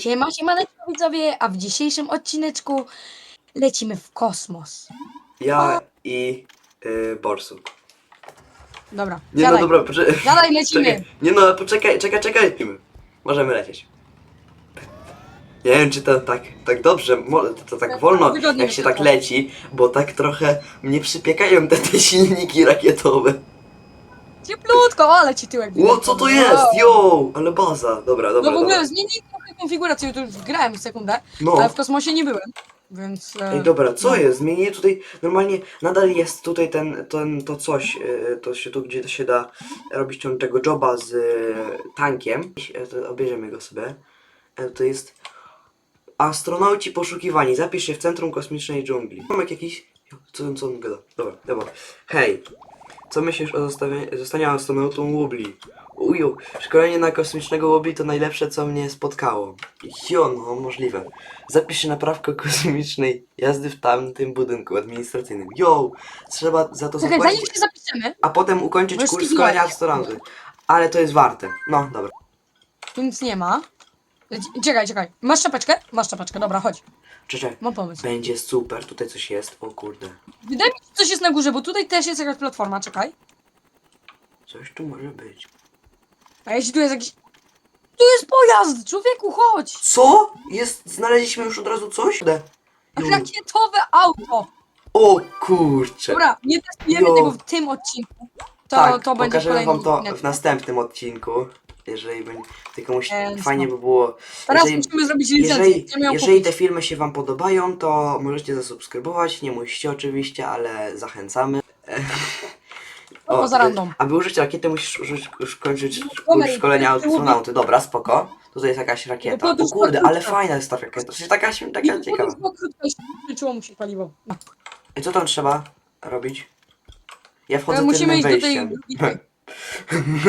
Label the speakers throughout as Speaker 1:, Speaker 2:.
Speaker 1: Siema, siemaneczko widzowie, a w dzisiejszym odcineczku lecimy w kosmos.
Speaker 2: Ja i y, Borsuk.
Speaker 1: Dobra,
Speaker 2: Nie no dobra, poczekaj.
Speaker 1: lecimy.
Speaker 2: Czekaj. Nie no, poczekaj, czekaj, czekaj. Możemy lecieć. Nie wiem, czy to tak, tak dobrze, mo- to, to tak wolno,
Speaker 1: wygodnie
Speaker 2: jak się tak leci, bo tak trochę mnie przypiekają te, te silniki rakietowe.
Speaker 1: Cieplutko, ale ci tyłek
Speaker 2: Ło, co to jest? Jo, ale baza. Dobra,
Speaker 1: No
Speaker 2: dobra,
Speaker 1: w ogóle
Speaker 2: dobra.
Speaker 1: zmienili trochę konfigurację, to już grałem w sekundę,
Speaker 2: No.
Speaker 1: ale w kosmosie nie byłem, więc... e,
Speaker 2: Ej, dobra, co
Speaker 1: no.
Speaker 2: jest? Zmienili tutaj, normalnie nadal jest tutaj ten, ten to coś, yy, to się tu, gdzie to się da robić tą, tego joba z yy, tankiem. Yy, to Obierzemy go sobie. Yy, To jest astronauci poszukiwani, zapisz się w Centrum Kosmicznej Dżungli. Mam jakiś, co, co on gada? Dobra, dobra. Hej, co myślisz o zostaniu astronautą Wobli? Uju, szkolenie na kosmicznego Wobli to najlepsze, co mnie spotkało. Jo, no, możliwe. Zapisz się na prawko kosmicznej jazdy w tamtym budynku administracyjnym. Jo, trzeba za to
Speaker 1: Czekaj, zanim
Speaker 2: zapłacić,
Speaker 1: się zapiszemy,
Speaker 2: a potem ukończyć
Speaker 1: Możesz
Speaker 2: kurs szkolenia astronauty. Ale to jest warte. No, dobra.
Speaker 1: tu nic nie ma. Czekaj, czekaj, masz czapeczkę? Masz czapeczkę, dobra, chodź,
Speaker 2: Czekaj,
Speaker 1: mam pomysł.
Speaker 2: będzie super, tutaj coś jest. O kurde,
Speaker 1: Wydaje mi się, że coś jest na górze, bo tutaj też jest jakaś platforma, czekaj.
Speaker 2: coś tu może być.
Speaker 1: A jeśli tu jest jakiś... Tu jest pojazd! Człowieku, chodź!
Speaker 2: Co? Jest, znaleźliśmy już od razu coś? Kurde. Jo.
Speaker 1: Rakietowe auto!
Speaker 2: O kurcze.
Speaker 1: Dobra, nie testujemy
Speaker 2: Jo.
Speaker 1: tego w tym odcinku. To,
Speaker 2: tak,
Speaker 1: to będzie
Speaker 2: pokażemy
Speaker 1: kolejny
Speaker 2: wam to
Speaker 1: odcinek.
Speaker 2: w następnym odcinku. Jeżeli będzie, tylko musi, fajnie
Speaker 1: no.
Speaker 2: by było.
Speaker 1: Teraz
Speaker 2: jeżeli,
Speaker 1: musimy zrobić licencję.
Speaker 2: jeżeli, jeżeli te filmy się wam podobają, to możecie zasubskrybować. Nie musicie oczywiście, ale zachęcamy.
Speaker 1: No, poza random.
Speaker 2: Aby użyć rakiety musisz użyć, już kończyć
Speaker 1: Dobra,
Speaker 2: kurs szkolenia
Speaker 1: ty-
Speaker 2: astronauty. Dobra, spoko. Tutaj jest jakaś rakieta. O
Speaker 1: podróż
Speaker 2: kurde, ale fajna jest ta rakieta. To jest taka, taka
Speaker 1: I
Speaker 2: ciekawa.
Speaker 1: skończyło mu się paliwo.
Speaker 2: I co tam trzeba robić? Ja wchodzę
Speaker 1: Ale musimy
Speaker 2: tylnym
Speaker 1: iść do tej
Speaker 2: wejściem.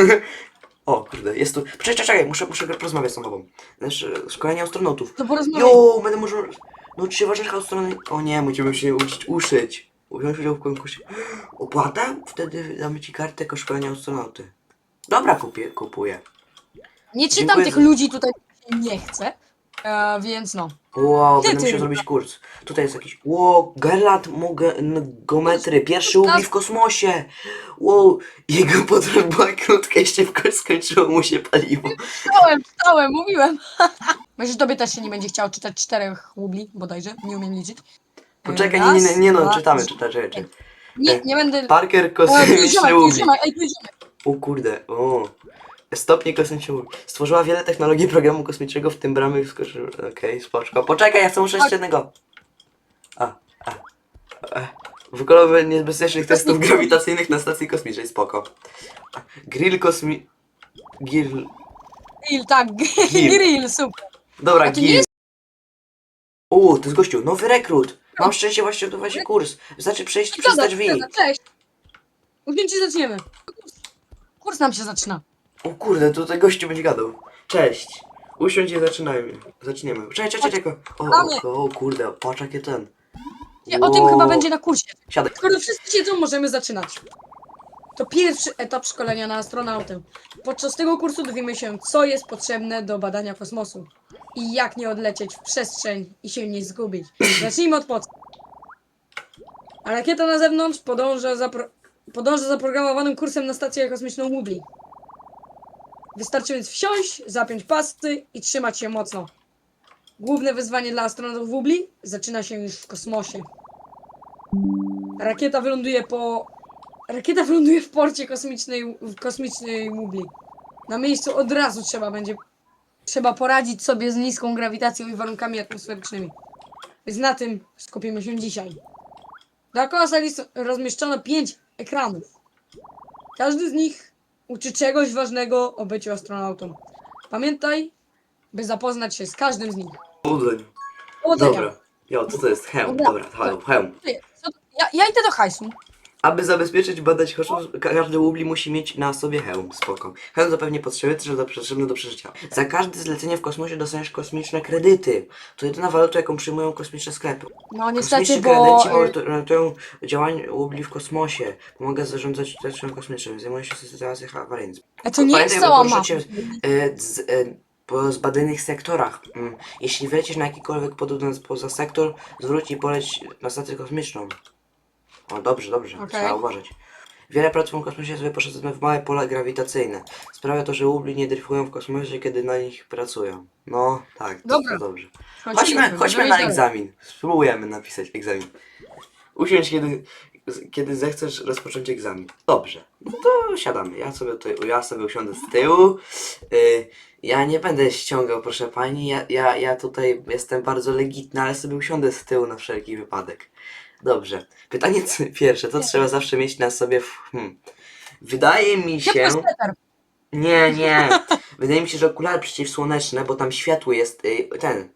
Speaker 2: o, kurde, jest tu. Czekaj, czekaj, czekaj, muszę, muszę porozmawiać z tobą. Znaczy, szkolenie astronautów.
Speaker 1: To porozmawiaj.
Speaker 2: Jo, będę może nauczyć się ważnych astronautów. O nie, musimy się uczyć uszyć. Wziąć udział w konkursie. Opłata? Wtedy damy ci kartę jako szkolenia astronauty. Dobra, kupię, kupuję.
Speaker 1: Nie czytam
Speaker 2: Dziękuję
Speaker 1: tych
Speaker 2: za-
Speaker 1: ludzi tutaj, nie chcę. E, więc no.
Speaker 2: Wow,
Speaker 1: Ty,
Speaker 2: będę
Speaker 1: ty.
Speaker 2: musiał zrobić kurs. Tutaj jest jakiś. Wow, Gerlat Mogetry, pierwszy Ubli w kosmosie. Wow, jego podróż była krótka i szybko skończyło mu się paliwo.
Speaker 1: Czytałem, czytałem, mówiłem. Myślę, że tobie też się nie będzie chciało czytać czterech łubli, bodajże. Nie umiem liczyć. E,
Speaker 2: Poczekaj, nie,
Speaker 1: raz,
Speaker 2: nie, nie no,
Speaker 1: dwa,
Speaker 2: czytamy,
Speaker 1: trzy.
Speaker 2: czytamy, czytamy.
Speaker 1: Nie, nie będę...
Speaker 2: Parker
Speaker 1: O, tu jest
Speaker 2: kosmiczny
Speaker 1: ziomek, tu jest
Speaker 2: Ubli.
Speaker 1: ziomek, ej, tu jest ziomek.
Speaker 2: O kurde, o. Stopnie kosmiczne. Stworzyła wiele technologii programu kosmicznego, w tym bramy wskoczyły. Okej, spoczko. Poczekaj, ja chcę muszę jeszcze jednego. A, a. e. Wykonał niebezpiecznych testów grawitacyjnych na stacji kosmicznej, spoko. A, Grill kosmi... Grill...
Speaker 1: Grill, tak,
Speaker 2: Grill.
Speaker 1: grill, super.
Speaker 2: Dobra,
Speaker 1: A to nie
Speaker 2: Grill.
Speaker 1: jest-
Speaker 2: O, to jest gościu, nowy rekrut. Mam szczęście właśnie odbywa się kurs. Wystarczy przejść przez te drzwi.
Speaker 1: zgadza, cześć. Zdjęcie zaczniemy. Kurs nam się zaczyna.
Speaker 2: O kurde, tutaj gościu będzie gadał. Cześć. Usiądź i zaczynajmy. Zaczniemy. Czekaj, czekaj, czekaj. O, o, o kurde, patrz jakie ten.
Speaker 1: Nie, O tym
Speaker 2: Wow.
Speaker 1: chyba będzie na kursie.
Speaker 2: Siadaj.
Speaker 1: Skoro wszyscy siedzą, możemy zaczynać. To pierwszy etap szkolenia na astronautę. Podczas tego kursu dowiemy się, co jest potrzebne do badania kosmosu i jak nie odlecieć w przestrzeń i się nie zgubić. Zacznijmy od podstaw. A rakieta na zewnątrz podąża za, pro... podąża za programowanym kursem na stację kosmiczną Wubli. Wystarczy więc wsiąść, zapiąć pasy i trzymać się mocno. Główne wyzwanie dla astronautów Wubli zaczyna się już w kosmosie. Rakieta wyląduje po. Rakieta wyląduje w porcie kosmicznej, w kosmicznej Wubli. Na miejscu od razu trzeba będzie. Trzeba poradzić sobie z niską grawitacją i warunkami atmosferycznymi. Więc na tym skupimy się dzisiaj. Dookoła sali rozmieszczono pięć ekranów. Każdy z nich uczy czegoś ważnego o byciu astronautą. Pamiętaj, by zapoznać się z każdym z nich. Powodzenia.
Speaker 2: Dobra. Jo, co to jest? Hełm.
Speaker 1: Dobra.
Speaker 2: Hełm, hełm.
Speaker 1: Ja, ja idę do hajsu.
Speaker 2: Aby zabezpieczyć, badać ka- każdy łubli musi mieć na sobie hełm. Spoko. Hełm zapewni potrzeby, też do- potrzebne do przeżycia. Za każde zlecenie w kosmosie dostaniesz kosmiczne kredyty. To jedyna waluta, jaką przyjmują kosmiczne sklepy.
Speaker 1: No niestety,
Speaker 2: Kosmiczni
Speaker 1: bo...
Speaker 2: kredyci
Speaker 1: y,
Speaker 2: ratują działań łubli w kosmosie. Pomaga zarządzać stacyjką kosmiczną. Zajmuje się sytuacjach awaryjnych.
Speaker 1: A to nie jest cała mapa.
Speaker 2: e, e, po zbadanych sektorach. Mm, Jeśli wlecisz na jakikolwiek podróż poza sektor, zwróć i poleć na stację kosmiczną. O, dobrze, dobrze,
Speaker 1: Okej.
Speaker 2: trzeba uważać. Wiele platform w kosmosie jest wyposażone w małe pola grawitacyjne. Sprawia to, że łubli nie dryfują w kosmosie, kiedy na nich pracują. No, tak,
Speaker 1: Dobra.
Speaker 2: to dobrze.
Speaker 1: Chodźmy,
Speaker 2: Chodźmy, na egzamin. Spróbujemy napisać egzamin. Usiądź, kiedy, kiedy zechcesz rozpocząć egzamin. Dobrze, no to siadamy. Ja sobie tutaj, ja sobie usiądę z tyłu. Y, ja nie będę ściągał, proszę pani. Ja, ja, ja tutaj jestem bardzo legitny, ale sobie usiądę z tyłu na wszelki wypadek. Dobrze. Pytanie pierwsze, co trzeba zawsze mieć na sobie? w- Hmm. Wydaje mi się... Nie, nie. Wydaje mi się, że okulary przeciwsłoneczne, bo tam światło jest y, ten.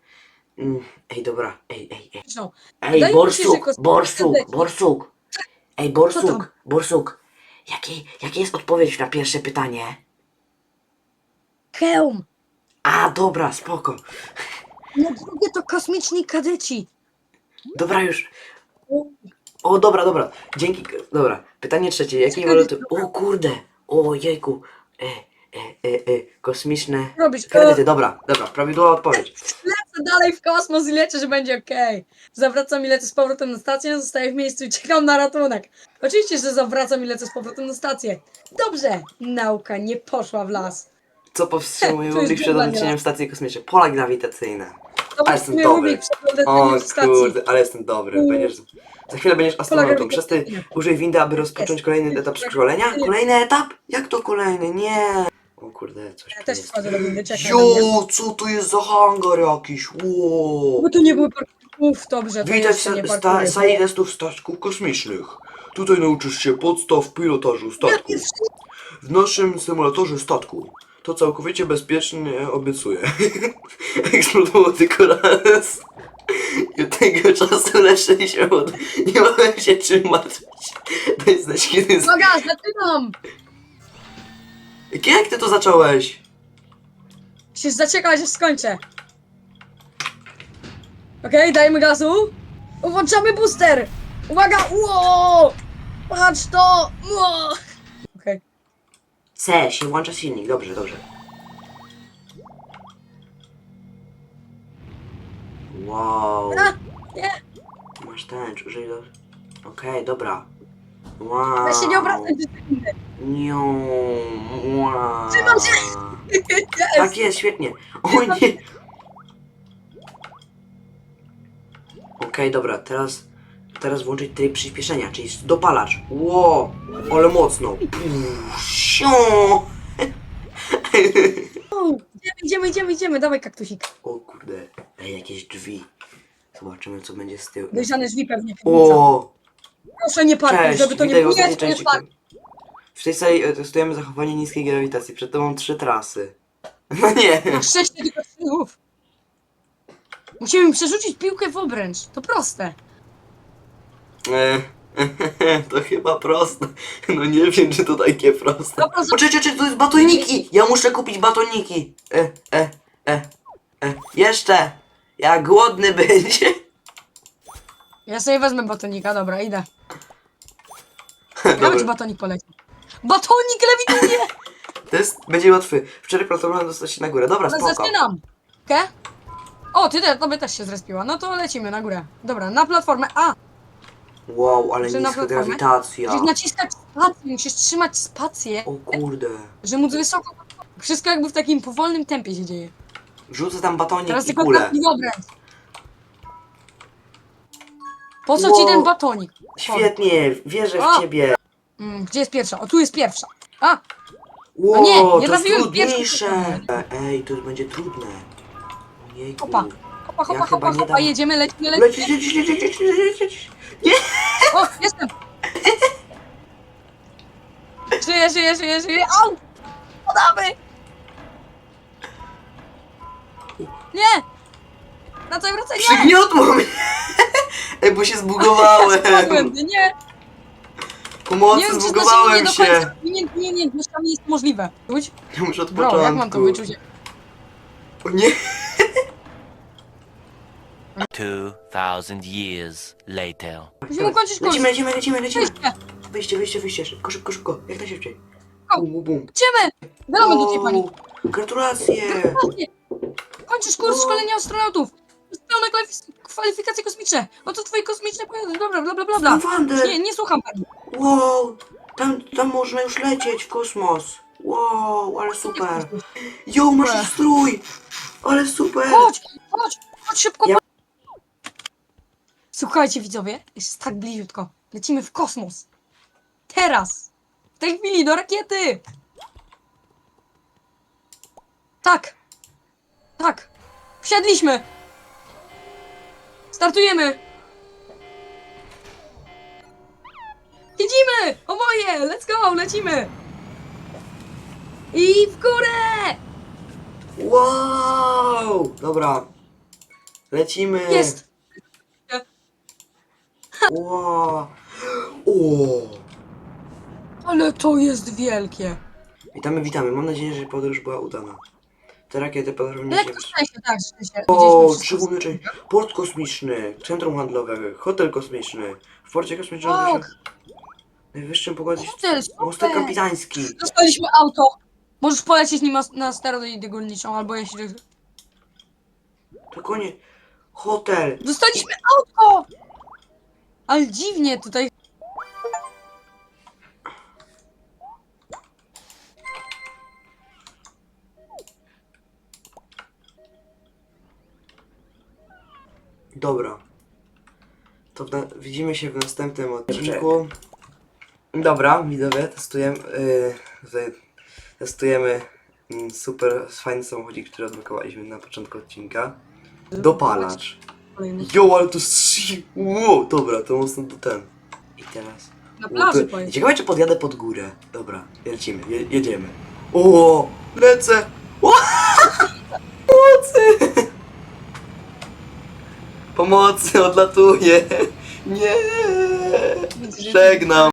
Speaker 2: Mm, Ej, dobra, ej, ej, ej. Ej,
Speaker 1: Wydaje mi się, że
Speaker 2: borsuk, borsuk, borsuk. Ej,
Speaker 1: Co
Speaker 2: borsuk,
Speaker 1: tam?
Speaker 2: borsuk. Jakie, jakie jest odpowiedź na pierwsze pytanie?
Speaker 1: Hełm.
Speaker 2: A, dobra, spoko.
Speaker 1: No drugie to kosmiczni kadeci.
Speaker 2: Dobra już. O, dobra, dobra. Dzięki. Dobra. Pytanie trzecie. Jakiej waluty? O kurde. O jejku. E, e, e, e, kosmiczne
Speaker 1: Robisz
Speaker 2: kredyty. Dobra, dobra. Prawidłowa odpowiedź.
Speaker 1: Lecę dalej w kosmos i liczę, że będzie okej. Zawracam i lecę z powrotem na stację, zostaję w miejscu i czekam na ratunek. Oczywiście, że zawracam i lecę z powrotem na stację. Dobrze, nauka nie poszła w las.
Speaker 2: Co powstrzymuje
Speaker 1: To jest
Speaker 2: Rubik przed odleczeniem
Speaker 1: mnie.
Speaker 2: stacji kosmicznej? Pola grawitacyjne.
Speaker 1: To
Speaker 2: Ale jestem dobry.
Speaker 1: Rubik
Speaker 2: O
Speaker 1: stacji.
Speaker 2: kurde, ale jestem dobry.
Speaker 1: U.
Speaker 2: Będziesz... Za chwilę będziesz astronautą. Przez ty użyj windy, aby rozpocząć kolejny etap szkolenia? Kolejny etap? Jak to kolejny? Nie. O kurde, coś
Speaker 1: Ja
Speaker 2: tu
Speaker 1: też
Speaker 2: jest.
Speaker 1: wchodzę do windy, czekaj na mnie.
Speaker 2: Jo, co to jest za hangar jakiś? Ło.
Speaker 1: Bo tu nie były parkurów, dobrze, to
Speaker 2: Witaj w
Speaker 1: jeszcze nie
Speaker 2: sa- sta-
Speaker 1: parkury.
Speaker 2: sali testów statków kosmicznych. Tutaj nauczysz się podstaw pilotażu statku. W naszym symulatorze statku. To całkowicie bezpiecznie obiecuję. Eksplodowało tylko raz. I od tego czasu leczę się od... Nie mamy się czym martwić. Daj znać kiedy... z-
Speaker 1: Uwaga, zaczynam!
Speaker 2: Jak ty to zacząłeś?
Speaker 1: Się zaczekać, aż skończę. Okej, dajmy gazu. Włączamy booster! Uwaga! Ło! Patrz to! Ło! Okej.
Speaker 2: C, się włącza silnik. Dobrze, dobrze. Wow.
Speaker 1: A, nie.
Speaker 2: Masz ten, użyj do... Okej, dobra. Wow.
Speaker 1: Ja się nie obracaj.
Speaker 2: Niu, wow.
Speaker 1: Trzymam się.
Speaker 2: Tak jest, świetnie. O nie. Okej, dobra, teraz... Teraz włączyć tryb przyspieszenia, czyli dopalacz. Ło, ale mocno.
Speaker 1: O, Idziemy, idziemy, idziemy, idziemy. Dawaj kaktusik.
Speaker 2: O kurde, ej, jakieś drzwi. Zobaczymy, co będzie z tyłu.
Speaker 1: Dojrzane drzwi pewnie.
Speaker 2: O,
Speaker 1: Proszę nie parkuj,
Speaker 2: cześć,
Speaker 1: żeby to nie
Speaker 2: witaj w
Speaker 1: było.
Speaker 2: ostatniej
Speaker 1: Nie, to nie
Speaker 2: części.
Speaker 1: parkuj.
Speaker 2: W tej sali e, testujemy zachowanie niskiej grawitacji. Przed tobą trzy trasy. No nie.
Speaker 1: Masz sześć tylko strzałów. Musimy przerzucić piłkę w obręcz. To proste.
Speaker 2: E, to chyba proste. No nie wiem, czy to takie proste.
Speaker 1: Dobra,
Speaker 2: O, czy, czy, czy, to jest batoniki! Ja muszę kupić batoniki. E, e, e, e. Jeszcze! Ja głodny będzie.
Speaker 1: Ja sobie wezmę batonika, dobra, idę.
Speaker 2: Dobra,
Speaker 1: batonik poleci. Batonik lewituje!
Speaker 2: to jest, będzie łatwy. Wczoraj planowałem dostać się na górę. Dobra, spoko.
Speaker 1: zaczynam! Okej? O, ty też, tobie też się zrespiła. No to lecimy na górę. Dobra, na platformę A.
Speaker 2: Wow, ale
Speaker 1: Czy na
Speaker 2: niska
Speaker 1: platformę?
Speaker 2: grawitacja.
Speaker 1: Musisz naciskać spację, musisz trzymać spację,
Speaker 2: O kurde.
Speaker 1: że móc wysoko... Wszystko jakby w takim powolnym tempie się dzieje.
Speaker 2: Wrzucę tam batonik
Speaker 1: Teraz
Speaker 2: i
Speaker 1: tylko
Speaker 2: kulę.
Speaker 1: Po co ci
Speaker 2: Wow.
Speaker 1: ten batonik?
Speaker 2: Świetnie, wierzę w
Speaker 1: O!
Speaker 2: ciebie.
Speaker 1: Mm, gdzie jest pierwsza? O, tu jest pierwsza. A,
Speaker 2: Wow,
Speaker 1: nie, nie
Speaker 2: to jest
Speaker 1: trafiłem w pierwszy.
Speaker 2: Ej, to będzie trudne. Ojejku.
Speaker 1: Hopa. hopa, hopa,
Speaker 2: Ja chyba
Speaker 1: hopa,
Speaker 2: nie
Speaker 1: hopa,
Speaker 2: dam.
Speaker 1: jedziemy, lecimy, lecimy.
Speaker 2: Lecisz, lecisz, lecisz, lecisz, lecisz, lecisz. Nie!
Speaker 1: O, jestem! Żyję, żyję, żyję, żyję! Au! Podamy! Nie! Wracaj, wracaj, nie!
Speaker 2: Przygniotło mnie! Ej, bo się zbugowałem.
Speaker 1: Spadłem, nie!
Speaker 2: Pomocy,
Speaker 1: Nie wiem, czy znaczy nie
Speaker 2: zbugowałem
Speaker 1: do
Speaker 2: się!
Speaker 1: końca. Nie, nie, nie, to nie jest możliwe. Czuć?
Speaker 2: Ja muszę od
Speaker 1: Bro,
Speaker 2: początku.
Speaker 1: jak mam to wyczuć?
Speaker 2: O nie!
Speaker 3: 2,000 years later.
Speaker 1: Musimy ukończyć kurs.
Speaker 2: Lecimy, lecimy, lecimy, lecimy!
Speaker 1: Wyjście.
Speaker 2: Wyjście, wyjście, wyjście, szybko, szybko, szybko, jak najszybciej.
Speaker 1: Go.
Speaker 2: Bum, bum, bum.
Speaker 1: Idziemy! Do tej pani.
Speaker 2: Wow, Gratulacje!
Speaker 1: Gratulacje. Kończysz kurs szkolenia astronautów. Pełne kwalif- kwalifikacje kosmiczne. Oto twoje kosmiczne pojazdy. Dobra, bla, bla, bla, bla. Nie, nie słucham pani.
Speaker 2: Wow! Tam, tam można już lecieć w kosmos! Wow, ale super! Jo, masz już strój! Ale super!
Speaker 1: Chodź, chodź, chodź szybko.
Speaker 2: Ja-
Speaker 1: Słuchajcie widzowie, jest tak bliziutko. Lecimy w kosmos. Teraz. W tej chwili do rakiety. Tak. Tak. Wsiadliśmy. Startujemy. Jedziemy! Oboje! Let's go! Lecimy! I w górę!
Speaker 2: Wow! Dobra. Lecimy!
Speaker 1: Jest!
Speaker 2: Wow! O!
Speaker 1: Ale to jest wielkie!
Speaker 2: Witamy, witamy. Mam nadzieję, że podróż była udana. Te rakiety się...
Speaker 1: szczęście, tak.
Speaker 2: O, trzy
Speaker 1: wszystko.
Speaker 2: części. Port kosmiczny, centrum handlowe, hotel kosmiczny. W porcie kosmicznym
Speaker 1: Wow.
Speaker 2: wow. najwyższym pokładzie
Speaker 1: Hotel,
Speaker 2: mostek
Speaker 1: super.
Speaker 2: kapitański.
Speaker 1: Dostaliśmy auto. Możesz polecieć nim as- na steroidy górniczą, albo jeśli...
Speaker 2: To konie. Hotel.
Speaker 1: Dostaliśmy auto! Ale dziwnie tutaj.
Speaker 2: Dobra. To widzimy się w następnym odcinku. Dobra, widzowie, testujemy. Yy, testujemy mm, super fajny samochodzik, który odblokowaliśmy na początku odcinka. Dopalacz. Jo, ale to Wow, dobra, to mocno to ten. I teraz.
Speaker 1: Na plaży
Speaker 2: to-. Ciekawe, czy podjadę pod górę. Dobra, lecimy, je, jedziemy. O, lecę! O, Pomocy! Pomocy, odlatuję! Nie! Żegnam!